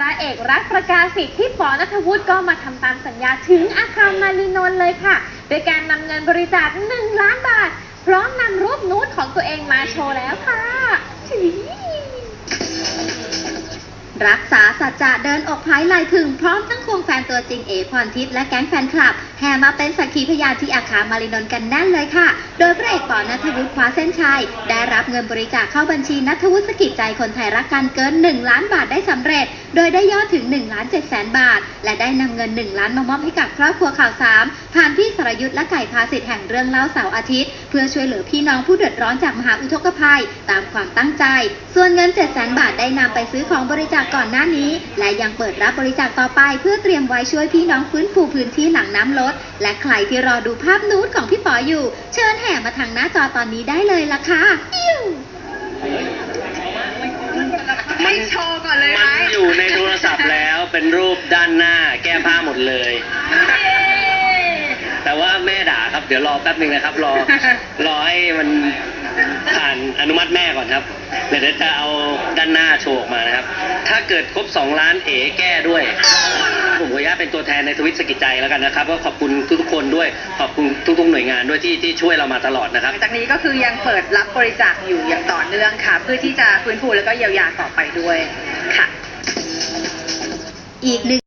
พระเอกรักประกาศสิทธิ์ที่ปอนัทวุฒิก็มาทำตามสัญญาถึงอาคารมารีนนท์เลยค่ะ โดยการนำเงินบริจาค 1 ล้านบาท พร้อมนำรูปนูตของตัวเองมาโชว์แล้วค่ะ รักษาสัจจะเดินอกพายไหลถึงพร้อมทั้งควงแฟนตัวจริงเอพรทิพย์และแก๊งแฟนคลับ แห่มาเป็นสักขีพยานที่อาคารมารินนท์กันแน่นเลยค่ะ โดยพระเอกปอนัทวุฒิคว้าเส้นชัย ได้รับเงินบริจาคเข้าบัญชีนัทวุฒิสกิจใจคนไทยรักกันเกิน 1 ล้านบาทได้สำเร็จ โดยได้ยอดถึง1ล้าน7แสนบาท และได้นำเงิน 1 ล้านมามอบให้กับครอบครัวข่าวสามผ่านพี่สรยุทธ์และไก่พาสิทธิ์แห่งเรื่องเล่าเสาร์อาทิตย์ เพื่อช่วยเหลือพี่น้องผู้เดือดร้อนจากมหาอุทกภัย ตามความตั้งใจ ส่วนเงิน7 0 0 0 0บาทได้นำไปซื้อของบริจาคก่อนหน้านี้ และยังเปิดรับบริจาคต่อไป เพื่อเตรียมไว้ช่วยพี่น้องฟื้นฟูพื้นที่หลังน้ำลดและใครที่รอดูภาพนูดของพี่ป๋ออยู่ เชิญแห่มาทางหน้าจอตอนนี้ได้เลยล่ะค่ะอิ้วมันโชว์ก่อนเลยไหมมันอยู่ในโทรศัพท์แล้วเป็นรูปด้านหน้าแก้ผ้าหมดเลย แต่ว่าแม่ด่าครับเดี๋ยวรอแป๊บหนึ่งนะครับ รอรอให้มันผ่านอนุมัติแม่ก่อนครับเดี๋ยวจะเอาด้านหน้าโชว์ออกมานะครับ ถ้าเกิดครบ2ล้านเอ๋แก้ด้วย ผมขออนุญาตเป็นตัวแทนในทวิตสกิจใจแล้วกันนะครับก็ขอบคุณทุกๆคนด้วยขอบคุณทุกๆหน่วยงานด้วยที่ที่ช่วยเรามาตลอดนะครับ ลังจากนี้ก็คือยังเปิดรับบริจาคอยู่อย่างต่อเนื่องค่ะ เพื่อที่จะฟื้นฟูแล้วก็เยียวยาต่อไปด้วยค่ะ อีกหนึ่ง